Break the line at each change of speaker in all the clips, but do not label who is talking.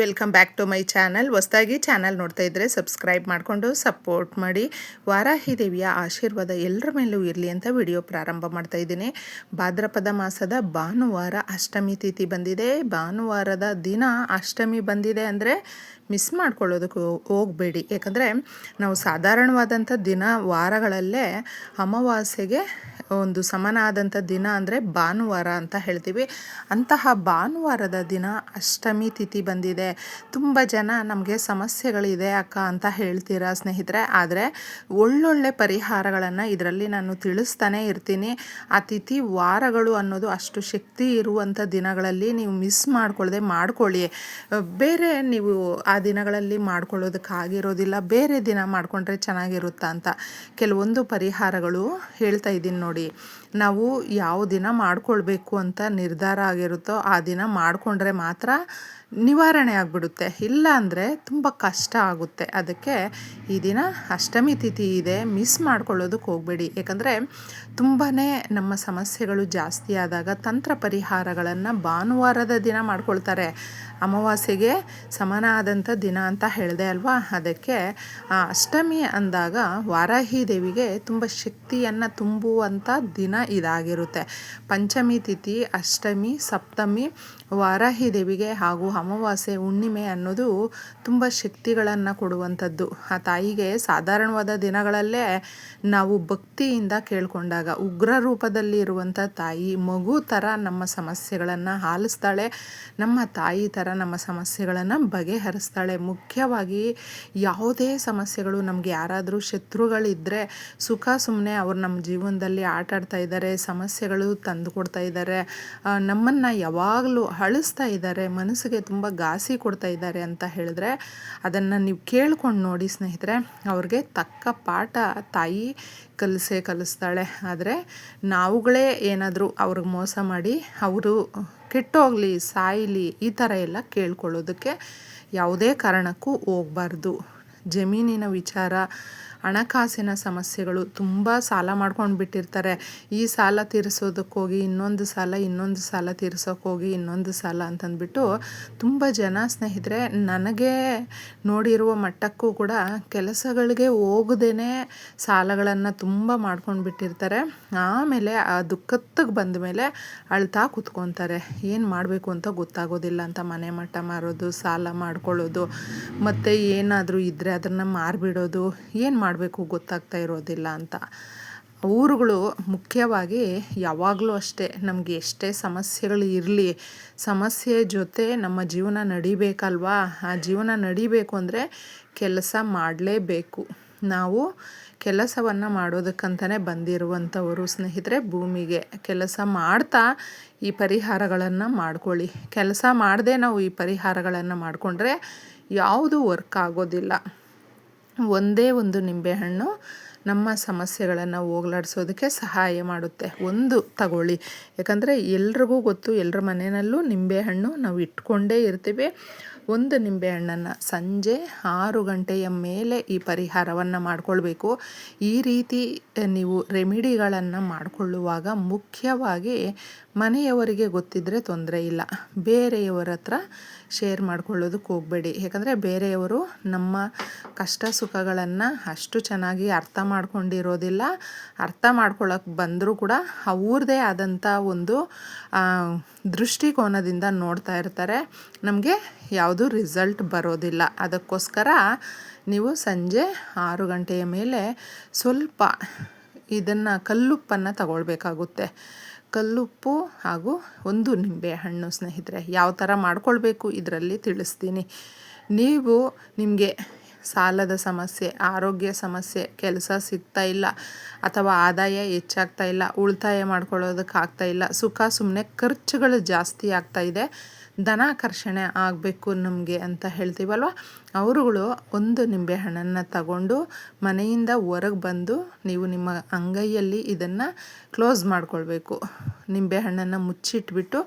Welcome back to my channel ಹೊಸದಾಗಿ channel ನೋಡ್ತಾ ಇದ್ದರೆ ಸಬ್ಸ್ಕ್ರೈಬ್ ಮಾಡಿಕೊಂಡು ಸಪೋರ್ಟ್ ಮಾಡಿ. ವಾರಾಹಿ ದೇವಿಯ ಆಶೀರ್ವಾದ ಎಲ್ಲರ ಮೇಲೂ ಇರಲಿ ಅಂತ ವಿಡಿಯೋ ಪ್ರಾರಂಭ ಮಾಡ್ತಾ ಇದ್ದೀನಿ. ಭಾದ್ರಪದ ಮಾಸದ ಭಾನುವಾರ ಅಷ್ಟಮಿ ತಿಥಿ ಬಂದಿದೆ. ಭಾನುವಾರದ ದಿನ ಅಷ್ಟಮಿ ಬಂದಿದೆ ಅಂದರೆ ಮಿಸ್ ಮಾಡ್ಕೊಳ್ಳೋದಕ್ಕೆ ಹೋಗಬೇಡಿ. ಯಾಕಂದರೆ ನಾವು ಸಾಧಾರಣವಾದಂಥ ದಿನ ವಾರಗಳಲ್ಲೇ ಅಮಾವಾಸ್ಯೆಗೆ ಒಂದು ಸಮನಾದಂಥ ದಿನ ಅಂದರೆ ಭಾನುವಾರ ಅಂತ ಹೇಳ್ತೀವಿ. ಅಂತಹ ಭಾನುವಾರದ ದಿನ ಅಷ್ಟಮಿ ತಿಥಿ ಬಂದಿದೆ. ತುಂಬ ಜನ ನಮಗೆ ಸಮಸ್ಯೆಗಳಿದೆ ಅಕ್ಕ ಅಂತ ಹೇಳ್ತೀರಾ ಸ್ನೇಹಿತರೆ. ಆದರೆ ಒಳ್ಳೊಳ್ಳೆ ಪರಿಹಾರಗಳನ್ನು ಇದರಲ್ಲಿ ನಾನು ತಿಳಿಸ್ತಾನೆ ಇರ್ತೀನಿ. ಆ ತಿಥಿ ವಾರಗಳು ಅನ್ನೋದು ಅಷ್ಟು ಶಕ್ತಿ ಇರುವಂಥ ದಿನಗಳಲ್ಲಿ ನೀವು ಮಿಸ್ ಮಾಡ್ಕೊಳ್ಳದೆ ಮಾಡ್ಕೊಳ್ಳಿ. ಬೇರೆ ನೀವು ದಿನಗಳಲ್ಲಿ ಮಾಡ್ಕೊಳ್ಳೋದಕ್ಕಾಗಿರೋದಿಲ್ಲ. ಬೇರೆ ದಿನ ಮಾಡಿಕೊಂಡ್ರೆ ಚೆನ್ನಾಗಿರುತ್ತಾ ಅಂತ ಕೆಲವೊಂದು ಪರಿಹಾರಗಳು ಹೇಳ್ತಾ ಇದ್ದೀನಿ ನೋಡಿ. ನಾವು ಯಾವ ದಿನ ಮಾಡಿಕೊಳ್ಬೇಕು ಅಂತ ನಿರ್ಧಾರ ಆಗಿರುತ್ತೋ ಆ ದಿನ ಮಾಡಿಕೊಂಡ್ರೆ ಮಾತ್ರ ನಿವಾರಣೆ ಆಗಿಬಿಡುತ್ತೆ. ಇಲ್ಲ ಅಂದರೆ ತುಂಬ ಕಷ್ಟ ಆಗುತ್ತೆ. ಅದಕ್ಕೆ ಈ ದಿನ ಅಷ್ಟಮಿ ತಿಥಿ ಇದೆ, ಮಿಸ್ ಮಾಡ್ಕೊಳ್ಳೋದಕ್ಕೆ ಹೋಗಬೇಡಿ. ಯಾಕಂದರೆ ತುಂಬಾ ನಮ್ಮ ಸಮಸ್ಯೆಗಳು ಜಾಸ್ತಿ ಆದಾಗ ತಂತ್ರ ಪರಿಹಾರಗಳನ್ನು ಭಾನುವಾರದ ದಿನ ಮಾಡ್ಕೊಳ್ತಾರೆ. ಅಮಾವಾಸ್ಯೆಗೆ ಸಮಾನ ದಿನ ಅಂತ ಹೇಳಿದೆ ಅಲ್ವಾ? ಅದಕ್ಕೆ ಅಷ್ಟಮಿ ಅಂದಾಗ ವಾರಾಹಿ ದೇವಿಗೆ ತುಂಬ ಶಕ್ತಿಯನ್ನು ತುಂಬುವಂಥ ದಿನ ಇದಾಗಿರುತ್ತೆ. ಪಂಚಮಿ ತಿಥಿ, ಅಷ್ಟಮಿ, ಸಪ್ತಮಿ, ವಾರಾಹಿ ದೇವಿಗೆ ಹಾಗೂ ಅಮಾವಾಸ್ಯೆ, ಹುಣ್ಣಿಮೆ ಅನ್ನೋದು ತುಂಬ ಶಕ್ತಿಗಳನ್ನು ಕೊಡುವಂಥದ್ದು. ಆ ತಾಯಿಗೆ ಸಾಧಾರಣವಾದ ದಿನಗಳಲ್ಲೇ ನಾವು ಭಕ್ತಿಯಿಂದ ಕೇಳಿಕೊಂಡಾಗ ಉಗ್ರ ರೂಪದಲ್ಲಿ ಇರುವಂಥ ತಾಯಿ ಮಗು ಥರ ನಮ್ಮ ಸಮಸ್ಯೆಗಳನ್ನು ಆಲಿಸ್ತಾಳೆ. ನಮ್ಮ ತಾಯಿ ಥರ ನಮ್ಮ ಸಮಸ್ಯೆಗಳನ್ನು ಬಗೆಹರಿಸ್ತಾಳೆ. ಮುಖ್ಯವಾಗಿ ಯಾವುದೇ ಸಮಸ್ಯೆಗಳು ನಮಗೆ ಯಾರಾದರೂ ಶತ್ರುಗಳಿದ್ದರೆ ಸುಖ ಸುಮ್ಮನೆ ಅವ್ರು ನಮ್ಮ ಜೀವನದಲ್ಲಿ ಆಟ ಆಡ್ತಾ ಇದ್ದಾರೆ, ಸಮಸ್ಯೆಗಳು ತಂದು ಕೊಡ್ತಾ ಇದ್ದಾರೆ. ನಮ್ಮನ್ನು ಯಾವಾಗಲೂ ಅಳಿಸ್ತಾ ಇದ್ದಾರೆ, ಮನಸ್ಸಿಗೆ ತುಂಬ ಘಾಸಿ ಕೊಡ್ತಾ ಇದ್ದಾರೆ ಅಂತ ಹೇಳಿದ್ರೆ ಅದನ್ನು ನೀವು ಕೇಳ್ಕೊಂಡು ನೋಡಿ ಸ್ನೇಹಿತರೆ, ಅವ್ರಿಗೆ ತಕ್ಕ ಪಾಠ ತಾಯಿ ಕಲಿಸೇ ಕಲಿಸ್ತಾಳೆ. ಆದರೆ ನಾವುಗಳೇ ಏನಾದರೂ ಅವ್ರಿಗೆ ಮೋಸ ಮಾಡಿ ಅವರು ಕೆಟ್ಟೋಗಲಿ, ಸಾಯಲಿ ಈ ಥರ ಎಲ್ಲ ಕೇಳ್ಕೊಳ್ಳೋದಕ್ಕೆ ಯಾವುದೇ ಕಾರಣಕ್ಕೂ ಹೋಗಬಾರ್ದು. ಜಮೀನಿನ ವಿಚಾರ ಹಣಕಾಸಿನ ಸಮಸ್ಯೆಗಳು ತುಂಬ ಸಾಲ ಮಾಡ್ಕೊಂಡು ಬಿಟ್ಟಿರ್ತಾರೆ. ಈ ಸಾಲ ತೀರಿಸೋದಕ್ಕೋಗಿ ಇನ್ನೊಂದು ಸಾಲ ಇನ್ನೊಂದು ಸಾಲ ತೀರಿಸೋಕ್ಕೋಗಿ ಇನ್ನೊಂದು ಸಾಲ ಅಂತಂದ್ಬಿಟ್ಟು ತುಂಬ ಜನ ಸ್ನೇಹಿತರೆ, ನನಗೆ ನೋಡಿರುವ ಮಟ್ಟಕ್ಕೂ ಕೂಡ ಕೆಲಸಗಳಿಗೆ ಹೋಗದೇ ಸಾಲಗಳನ್ನು ತುಂಬ ಮಾಡ್ಕೊಂಡು ಬಿಟ್ಟಿರ್ತಾರೆ. ಆಮೇಲೆ ಆ ದುಃಖತ್ತಿಗೆ ಬಂದ ಮೇಲೆ ಅಳ್ತಾ ಕೂತ್ಕೊತಾರೆ. ಏನು ಮಾಡಬೇಕು ಅಂತ ಗೊತ್ತಾಗೋದಿಲ್ಲ ಅಂತ ಮನೆ ಮಟ್ಟ ಮಾರೋದು, ಸಾಲ ಮಾಡ್ಕೊಳ್ಳೋದು, ಮತ್ತು ಏನಾದರೂ ಇದ್ದರೆ ಅದನ್ನು ಮಾರಿಬಿಡೋದು, ಏನು ಮಾಡಿ ಮಾಡಬೇಕು, ಗೊತ್ತಾಗ್ತಾ ಇರೋದಿಲ್ಲ ಅಂತ. ಊರುಗಳು ಮುಖ್ಯವಾಗಿ ಯಾವಾಗಲೂ ಅಷ್ಟೇ, ನಮಗೆ ಎಷ್ಟೇ ಸಮಸ್ಯೆಗಳು ಇರಲಿ, ಸಮಸ್ಯೆ ಜೊತೆ ನಮ್ಮ ಜೀವನ ನಡಿಬೇಕಲ್ವಾ? ಆ ಜೀವನ ನಡಿಬೇಕು ಅಂದರೆ ಕೆಲಸ ಮಾಡಲೇಬೇಕು. ನಾವು ಕೆಲಸವನ್ನು ಮಾಡೋದಕ್ಕಂತಲೇ ಬಂದಿರುವಂಥವರು ಸ್ನೇಹಿತರೆ, ಭೂಮಿಗೆ. ಕೆಲಸ ಮಾಡ್ತಾ ಈ ಪರಿಹಾರಗಳನ್ನು ಮಾಡ್ಕೊಳ್ಳಿ. ಕೆಲಸ ಮಾಡದೆ ನಾವು ಈ ಪರಿಹಾರಗಳನ್ನು ಮಾಡಿಕೊಂಡ್ರೆ ಯಾವುದು ವರ್ಕ್ ಆಗೋದಿಲ್ಲ. ಒಂದೇ ಒಂದು ನಿಂಬೆಹಣ್ಣು ನಮ್ಮ ಸಮಸ್ಯೆಗಳನ್ನು ಹೋಗ್ಲಾಡ್ಸೋದಕ್ಕೆ ಸಹಾಯ ಮಾಡುತ್ತೆ. ಒಂದು ತಗೊಳ್ಳಿ. ಯಾಕಂದರೆ ಎಲ್ರಿಗೂ ಗೊತ್ತು ಎಲ್ಲರ ಮನೆಯಲ್ಲೂ ನಿಂಬೆಹಣ್ಣು ನಾವು ಇಟ್ಕೊಂಡೇ ಇರ್ತೀವಿ. ಒಂದು ನಿಂಬೆಹಣ್ಣನ್ನು ಸಂಜೆ ಆರು ಗಂಟೆಯ ಮೇಲೆ ಈ ಪರಿಹಾರವನ್ನು ಮಾಡಿಕೊಳ್ಬೇಕು. ಈ ರೀತಿ ನೀವು ರೆಮಿಡಿಗಳನ್ನು ಮಾಡಿಕೊಳ್ಳುವಾಗ ಮುಖ್ಯವಾಗಿ ಮನೆಯವರಿಗೆ ಗೊತ್ತಿದ್ದರೆ ತೊಂದರೆ ಇಲ್ಲ. ಬೇರೆಯವರ ಹತ್ರ ಶೇರ್ ಮಾಡ್ಕೊಳ್ಳೋದಕ್ಕೆ ಹೋಗಬೇಡಿ. ಯಾಕಂದರೆ ಬೇರೆಯವರು ನಮ್ಮ ಕಷ್ಟ ಸುಖಗಳನ್ನು ಅಷ್ಟು ಚೆನ್ನಾಗಿ ಅರ್ಥ ಮಾಡ್ಕೊಂಡಿರೋದಿಲ್ಲ. ಅರ್ಥ ಮಾಡ್ಕೊಳ್ಳೋಕೆ ಬಂದರೂ ಕೂಡ ಅವ್ರದ್ದೇ ಆದಂಥ ಒಂದು ದೃಷ್ಟಿಕೋನದಿಂದ ನೋಡ್ತಾ ಇರ್ತಾರೆ. ನಮಗೆ ಯಾವುದೂ ರಿಸಲ್ಟ್ ಬರೋದಿಲ್ಲ. ಅದಕ್ಕೋಸ್ಕರ ನೀವು ಸಂಜೆ ಆರು ಗಂಟೆಯ ಮೇಲೆ ಸ್ವಲ್ಪ ಇದನ್ನು ಕಲ್ಲುಪ್ಪನ್ನು ತಗೊಳ್ಬೇಕಾಗುತ್ತೆ. ಕಲ್ಲುಪ್ಪು ಹಾಗೂ ಒಂದು ನಿಂಬೆ ಹಣ್ಣು ಸ್ನೇಹಿತರೆ, ಯಾವ ಥರ ಮಾಡ್ಕೊಳ್ಬೇಕು ಇದರಲ್ಲಿ ತಿಳಿಸ್ತೀನಿ. ನೀವು ನಿಮಗೆ ಸಾಲದ ಸಮಸ್ಯೆ, ಆರೋಗ್ಯ ಸಮಸ್ಯೆ, ಕೆಲಸ ಸಿಗ್ತಾ ಇಲ್ಲ ಅಥವಾ ಆದಾಯ ಹೆಚ್ಚಾಗ್ತಾ ಇಲ್ಲ, ಉಳಿತಾಯ ಮಾಡ್ಕೊಳ್ಳೋದಕ್ಕೆ ಇಲ್ಲ, ಸುಖ ಸುಮ್ಮನೆ ಖರ್ಚುಗಳು ಜಾಸ್ತಿ ಆಗ್ತಾ ಇದೆ ಧನಾಕರ್ಷಣೆ ಆಗಬೇಕು ನಮಗೆ ಅಂತ ಹೇಳ್ತೀವಲ್ವ? ಅವರುಗಳು ಒಂದು ನಿಂಬೆಹಣ್ಣನ್ನು ತಗೊಂಡು ಮನೆಯಿಂದ ಹೊರಗೆ ಬಂದು ನೀವು ನಿಮ್ಮ ಅಂಗೈಯಲ್ಲಿ ಇದನ್ನು ಕ್ಲೋಸ್ ಮಾಡಿಕೊಳ್ಬೇಕು. ನಿಂಬೆಹಣ್ಣನ್ನು ಮುಚ್ಚಿಟ್ಬಿಟ್ಟು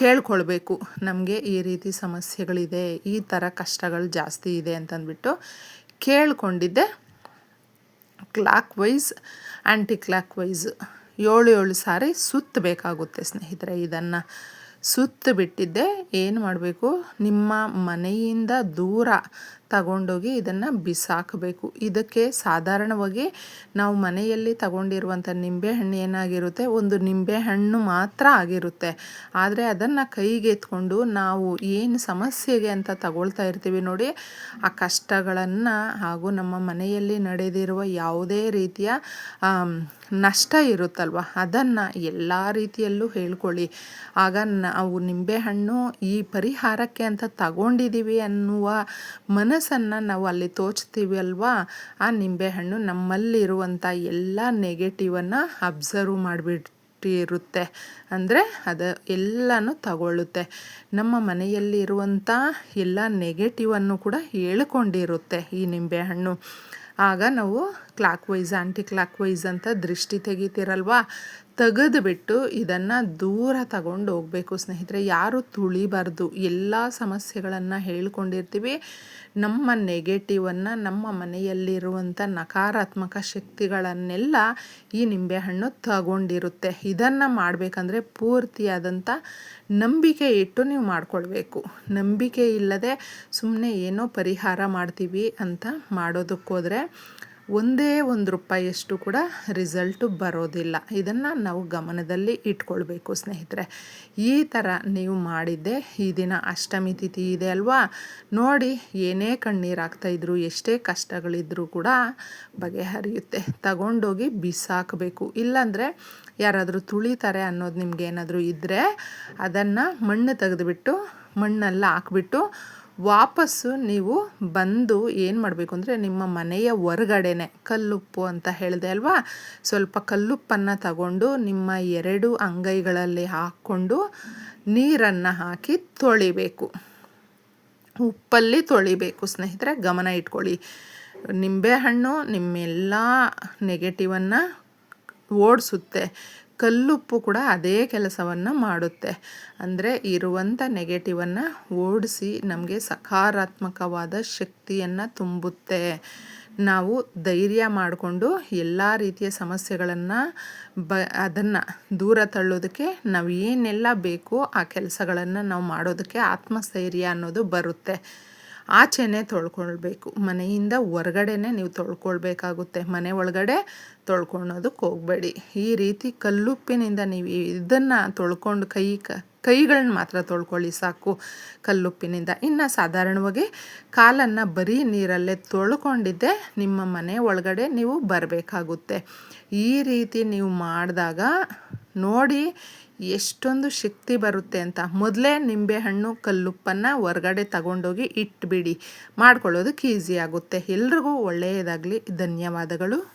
ಕೇಳ್ಕೊಳ್ಬೇಕು. ನಮಗೆ ಈ ರೀತಿ ಸಮಸ್ಯೆಗಳಿದೆ, ಈ ಥರ ಕಷ್ಟಗಳು ಜಾಸ್ತಿ ಇದೆ ಅಂತಂದ್ಬಿಟ್ಟು ಕೇಳ್ಕೊಂಡಿದ್ದೆ. Clockwise anticlockwise ಏಳು ಏಳು ಸಾರಿ ಸುತ್ತಬೇಕಾಗುತ್ತೆ ಸ್ನೇಹಿತರೆ ಇದನ್ನು. ಸುತ್ತ ಬಿಟ್ಟಿದ್ದೆ ಏನು ಮಾಡಬೇಕು? ನಿಮ್ಮ ಮನೆಯಿಂದ ದೂರ ತಗೊಂಡೋಗಿ ಇದನ್ನು ಬಿಸಾಕಬೇಕು. ಇದಕ್ಕೆ ಸಾಧಾರಣವಾಗಿ ನಾವು ಮನೆಯಲ್ಲಿ ತಗೊಂಡಿರುವಂಥ ನಿಂಬೆಹಣ್ಣು ಏನಾಗಿರುತ್ತೆ? ಒಂದು ನಿಂಬೆಹಣ್ಣು ಮಾತ್ರ ಆಗಿರುತ್ತೆ. ಆದರೆ ಅದನ್ನು ಕೈಗೆ ಎತ್ಕೊಂಡು ನಾವು ಏನು ಸಮಸ್ಯೆಗೆ ಅಂತ ತಗೊಳ್ತಾ ಇರ್ತೀವಿ ನೋಡಿ, ಆ ಕಷ್ಟಗಳನ್ನು ಹಾಗೂ ನಮ್ಮ ಮನೆಯಲ್ಲಿ ನಡೆದಿರುವ ಯಾವುದೇ ರೀತಿಯ ನಷ್ಟ ಇರುತ್ತಲ್ವ? ಅದನ್ನು ಎಲ್ಲ ರೀತಿಯಲ್ಲೂ ಹೇಳ್ಕೊಳ್ಳಿ. ಆಗ ನಾವು ನಿಂಬೆಹಣ್ಣು ಈ ಪರಿಹಾರಕ್ಕೆ ಅಂತ ತಗೊಂಡಿದ್ದೀವಿ ಅನ್ನುವ ಮನಸ್ಸನ್ನು ನಾವು ಅಲ್ಲಿ ತೋಚ್ತೀವಿ ಅಲ್ವಾ? ಆ ನಿಂಬೆಹಣ್ಣು ನಮ್ಮಲ್ಲಿರುವಂಥ ಎಲ್ಲ ನೆಗೆಟಿವನ್ನು ಅಬ್ಸರ್ವ್ ಮಾಡಿಬಿಟ್ಟು ಇರುತ್ತೆ ಅಂದರೆ ಅದು ಎಲ್ಲನೂ ತಗೊಳ್ಳುತ್ತೆ. ನಮ್ಮ ಮನೆಯಲ್ಲಿ ಇರುವಂಥ ಎಲ್ಲ ನೆಗೆಟಿವನ್ನು ಕೂಡ ಹೇಳ್ಕೊಂಡಿರುತ್ತೆ ಈ ನಿಂಬೆಹಣ್ಣು. ಆಗ ನಾವು clockwise anticlockwise ಅಂತ ದೃಷ್ಟಿ ತೆಗಿತೀರಲ್ವಾ? ತೆಗೆದುಬಿಟ್ಟು ಇದನ್ನು ದೂರ ತಗೊಂಡು ಹೋಗಬೇಕು ಸ್ನೇಹಿತರೆ. ಯಾರು ತುಳಿಬಾರ್ದು. ಎಲ್ಲ ಸಮಸ್ಯೆಗಳನ್ನು ಹೇಳ್ಕೊಂಡಿರ್ತೀವಿ. ನಮ್ಮ ನೆಗೆಟಿವನ್ನು ನಮ್ಮ ಮನೆಯಲ್ಲಿರುವಂಥ ನಕಾರಾತ್ಮಕ ಶಕ್ತಿಗಳನ್ನೆಲ್ಲ ಈ ನಿಂಬೆಹಣ್ಣು ತಗೊಂಡಿರುತ್ತೆ. ಇದನ್ನು ಮಾಡಬೇಕಂದ್ರೆ ಪೂರ್ತಿಯಾದಂಥ ನಂಬಿಕೆ ಇಟ್ಟು ನೀವು ಮಾಡಿಕೊಳ್ಬೇಕು. ನಂಬಿಕೆ ಇಲ್ಲದೆ ಸುಮ್ಮನೆ ಏನೋ ಪರಿಹಾರ ಮಾಡ್ತೀವಿ ಅಂತ ಮಾಡೋದಕ್ಕೋದ್ರೆ ಒಂದೇ ಒಂದು ರೂಪಾಯಿಯಷ್ಟು ಕೂಡ ರಿಸಲ್ಟು ಬರೋದಿಲ್ಲ. ಇದನ್ನು ನಾವು ಗಮನದಲ್ಲಿ ಇಟ್ಕೊಳ್ಬೇಕು ಸ್ನೇಹಿತರೆ. ಈ ಥರ ನೀವು ಮಾಡಿದ್ದೆ, ಈ ದಿನ ಅಷ್ಟಮಿ ತಿಥಿ ಇದೆ ಅಲ್ವಾ? ನೋಡಿ, ಏನೇ ಕಣ್ಣೀರಾಗ್ತಾಯಿದ್ರು ಎಷ್ಟೇ ಕಷ್ಟಗಳಿದ್ರೂ ಕೂಡ ಬಗೆಹರಿಯುತ್ತೆ. ತಗೊಂಡೋಗಿ ಬಿಸಾಕಬೇಕು. ಇಲ್ಲಾಂದರೆ ಯಾರಾದರೂ ತುಳಿತಾರೆ ಅನ್ನೋದು ನಿಮ್ಗೆ ಏನಾದರೂ ಇದ್ದರೆ ಅದನ್ನು ಮಣ್ಣು ತೆಗೆದುಬಿಟ್ಟು, ಮಣ್ಣೆಲ್ಲ ಹಾಕ್ಬಿಟ್ಟು ವಾಪಸ್ಸು ನೀವು ಬಂದು ಏನು ಮಾಡಬೇಕು ಅಂದರೆ ನಿಮ್ಮ ಮನೆಯ ಹೊರಗಡೆನೆ ಕಲ್ಲುಪ್ಪು ಅಂತ ಹೇಳಿದೆ ಅಲ್ವಾ? ಸ್ವಲ್ಪ ಕಲ್ಲುಪ್ಪನ್ನು ತಗೊಂಡು ನಿಮ್ಮ ಎರಡು ಅಂಗೈಗಳಲ್ಲಿ ಹಾಕ್ಕೊಂಡು ನೀರನ್ನು ಹಾಕಿ ತೊಳಿಬೇಕು. ಉಪ್ಪಲ್ಲಿ ತೊಳಿಬೇಕು ಸ್ನೇಹಿತರೆ, ಗಮನ ಇಟ್ಕೊಳ್ಳಿ. ನಿಂಬೆಹಣ್ಣು ನಿಮ್ಮೆಲ್ಲ ನೆಗೆಟಿವನ್ನು ಓಡಿಸುತ್ತೆ. ಕಲ್ಲುಪ್ಪು ಕೂಡ ಅದೇ ಕೆಲಸವನ್ನು ಮಾಡುತ್ತೆ. ಅಂದರೆ ಇರುವಂಥ ನೆಗೆಟಿವನ್ನು ಓಡಿಸಿ ನಮಗೆ ಸಕಾರಾತ್ಮಕವಾದ ಶಕ್ತಿಯನ್ನು ತುಂಬುತ್ತೆ. ನಾವು ಧೈರ್ಯ ಮಾಡಿಕೊಂಡು ಎಲ್ಲ ರೀತಿಯ ಸಮಸ್ಯೆಗಳನ್ನು ಬ, ಅದನ್ನು ದೂರ ತಳ್ಳೋದಕ್ಕೆ ನಾವು ಏನೆಲ್ಲ ಬೇಕೋ ಆ ಕೆಲಸಗಳನ್ನು ನಾವು ಮಾಡೋದಕ್ಕೆ ಆತ್ಮಸ್ಥೈರ್ಯ ಅನ್ನೋದು ಬರುತ್ತೆ. ಆಚೆನೇ ತೊಳ್ಕೊಳ್ಬೇಕು. ಮನೆಯಿಂದ ಹೊರಗಡೆನೆ ನೀವು ತೊಳ್ಕೊಳ್ಬೇಕಾಗುತ್ತೆ. ಮನೆ ಒಳಗಡೆ ತೊಳ್ಕೊಳೋದಕ್ಕೆ ಹೋಗಬೇಡಿ. ಈ ರೀತಿ ಕಲ್ಲುಪ್ಪಿನಿಂದ ನೀವು ಇದನ್ನು ತೊಳ್ಕೊಂಡು ಕೈ ಕ, ಕೈಗಳನ್ನ ಮಾತ್ರ ತೊಳ್ಕೊಳ್ಳಿ ಸಾಕು. ಕಲ್ಲುಪ್ಪಿನಿಂದ. ಇನ್ನು ಸಾಧಾರಣವಾಗಿ ಕಾಲನ್ನು ಬರೀ ನೀರಲ್ಲೇ ತೊಳ್ಕೊಂಡಿದ್ದೆ ನಿಮ್ಮ ಮನೆ ಒಳಗಡೆ ನೀವು ಬರಬೇಕಾಗುತ್ತೆ. ಈ ರೀತಿ ನೀವು ಮಾಡಿದಾಗ ನೋಡಿ ಎಷ್ಟೊಂದು ಶಕ್ತಿ ಬರುತ್ತೆ ಅಂತ. ಮೊದಲೇ ನಿಂಬೆಹಣ್ಣು ಕಲ್ಲುಪ್ಪನ್ನು ಹೊರಗಡೆ ತಗೊಂಡೋಗಿ ಇಟ್ಬಿಡಿ. ಮಾಡ್ಕೊಳ್ಳೋದಕ್ಕೆ ಈಸಿ ಆಗುತ್ತೆ. ಎಲ್ರಿಗೂ ಒಳ್ಳೆಯದಾಗಲಿ. ಧನ್ಯವಾದಗಳು.